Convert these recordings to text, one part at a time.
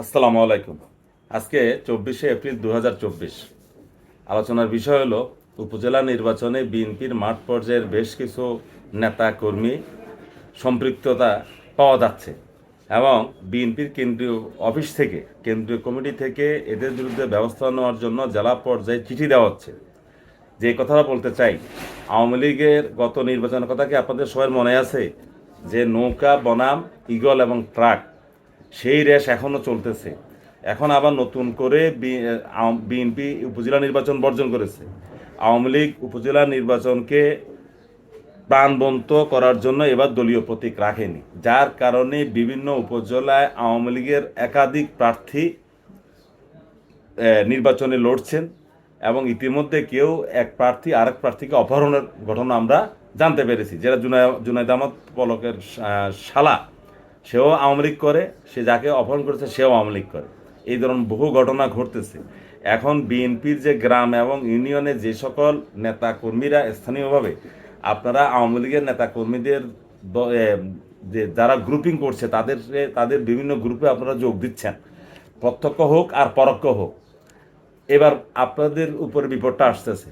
আসসালামু আলাইকুম। আজকে চব্বিশে এপ্রিল দু হাজার চব্বিশ। আলোচনার বিষয় হলো, উপজেলা নির্বাচনে বিএনপির মাঠ পর্যায়ের বেশ কিছু নেতা কর্মী সম্পৃক্ততা পাওয়া যাচ্ছে এবং বিএনপির কেন্দ্রীয় অফিস থেকে, কেন্দ্রীয় কমিটি থেকে এদের বিরুদ্ধে ব্যবস্থা নেওয়ার জন্য জেলা পর্যায়ে চিঠি দেওয়া হচ্ছে। যে কথাটা বলতে চাই, আওয়ামী লীগের গত নির্বাচনের কথা কি আপনাদের সবার মনে আছে? যে নৌকা, বনাম, ইগল এবং ট্রাক সেই রেশ এখনও চলতেছে। এখন আবার নতুন করে বিএনপি উপজেলা নির্বাচন বর্জন করেছে। আওয়ামী লীগ উপজেলা নির্বাচনকে প্রাণবন্ত করার জন্য এবার দলীয় প্রতীক রাখেনি। যার কারণে বিভিন্ন উপজেলায় আওয়ামী লীগের একাধিক প্রার্থী নির্বাচনে লড়ছেন এবং ইতিমধ্যে কেউ এক প্রার্থী আরেক প্রার্থীকে অপহরণের ঘটনা আমরা জানতে পেরেছি। যেটা জুনায় জুনাইদ আহমদ পলকের শালা সেও আওয়ামী লীগ করে, সে যাকে অপহরণ করেছে সেও আওয়ামী লীগ করে। এই ধরনের বহু ঘটনা ঘটতেছে। এখন বিএনপির যে গ্রাম এবং ইউনিয়নে যে সকল নেতা কর্মীরা স্থানীয়ভাবে, আপনারা আওয়ামী লীগের নেতা কর্মীদের যে যারা গ্রুপিং করছে, তাদের তাদের বিভিন্ন গ্রুপে আপনারা যোগ দিচ্ছেন। প্রত্যক্ষ হোক আর পরোক্ষ হোক। এবার আপনাদের উপরে বিপদটা আসতেছে।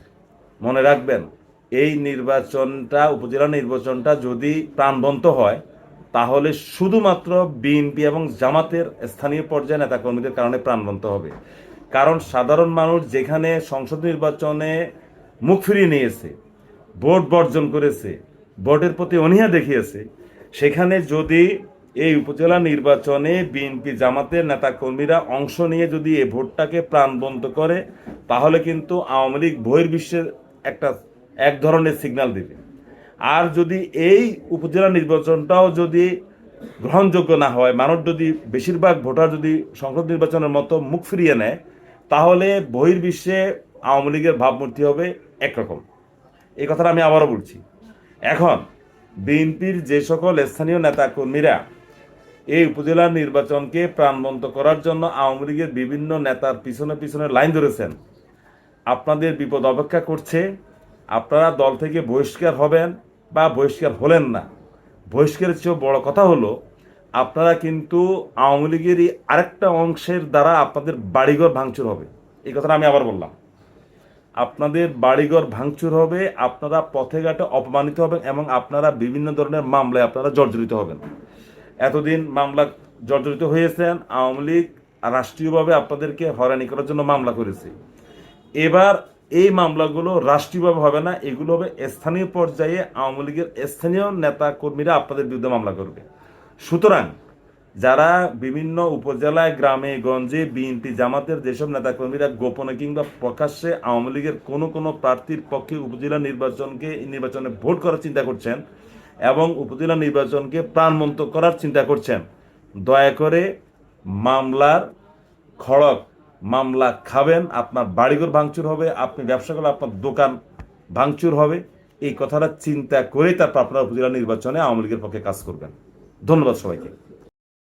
মনে রাখবেন, এই নির্বাচনটা, উপজেলা নির্বাচনটা যদি প্রাণবন্ত হয় তাহলে শুধুমাত্র বিএনপি এবং জামাতের স্থানীয় পর্যায়ে নেতাকর্মীদের কারণে প্রাণবন্ত হবে। কারণ সাধারণ মানুষ যেখানে সংসদ নির্বাচনে মুখ ফিরিয়ে নিয়েছে, ভোট বর্জন করেছে, ভোটের প্রতি অনীহা দেখিয়েছে, সেখানে যদি এই উপজেলা নির্বাচনে বিএনপি জামাতের নেতাকর্মীরা অংশ নিয়ে যদি এই ভোটটাকে প্রাণবন্ত করে, তাহলে কিন্তু আওয়ামী লীগ বহির্বিশ্বের একটা এক ধরনের সিগন্যাল দেবে। আর যদি এই উপজেলা নির্বাচনটাও যদি গ্রহণযোগ্য না হয় মানুষ যদি বেশিরভাগ ভোটার যদি সংসদ নির্বাচনের মতো মুখ ফিরিয়ে নেয়, তাহলে বহির্বিশ্বে আওয়ামী লীগের ভাবমূর্তি হবে একরকম। এই কথাটা আমি আবারও বলছি। এখন, বিএনপির যে সকল স্থানীয় নেতাকর্মীরা এই উপজেলা নির্বাচনকে প্রাণবন্ত করার জন্য আওয়ামী লীগের বিভিন্ন নেতার পিছনে পিছনে লাইন ধরেছেন, আপনাদের বিপদ অপেক্ষা করছে। আপনারা দল থেকে বহিষ্কার হবেন বা বহিষ্কার হলেন না। বহিষ্কারের চেয়েও বড় কথা হলো, আপনারা কিন্তু আওয়ামী লীগেরই আরেকটা অংশের দ্বারা আপনাদের বাড়িঘর ভাঙচুর হবে। এই কথাটা আমি আবার বললাম। আপনাদের বাড়িঘর ভাঙচুর হবে, আপনারা পথে ঘাটে অপমানিত হবেন এবং আপনারা বিভিন্ন ধরনের মামলায় আপনারা জর্জরিত হবেন। এতদিন মামলা জর্জরিত হয়েছেন, আওয়ামী লীগ রাষ্ট্রীয়ভাবে আপনাদেরকে হয়রানি করার জন্য মামলা করেছে। এবার এই মামলাগুলো রাষ্ট্রীয়ভাবে হবে না, এগুলো হবে স্থানীয় পর্যায়ে আওয়ামী লীগের স্থানীয় নেতা কর্মীরা আপনাদের বিরুদ্ধে মামলা করবে। সুতরাং যারা বিভিন্ন উপজেলায়, গ্রামে, গঞ্জে, বিএনপি, জামাতের যেসব নেতাকর্মীরা গোপনে কিংবা প্রকাশ্যে আওয়ামী লীগের কোনো কোনো প্রার্থীর পক্ষে উপজেলা নির্বাচনকে, নির্বাচনে ভোট করার চিন্তা করছেন এবং উপজেলা নির্বাচনকে প্রাণমন্ত করার চিন্তা করছেন, দয়া করে মামলার খড়ক মামলা খাবেন, আপনার বাড়িঘর ভাঙচুর হবে, আপনি ব্যবসা করলে আপনার দোকান ভাঙচুর হবে। এই কথাটা চিন্তা করে তারপর আপনারা উপজেলা নির্বাচনে আওয়ামী লীগের পক্ষে কাজ করবেন। ধন্যবাদ সবাইকে।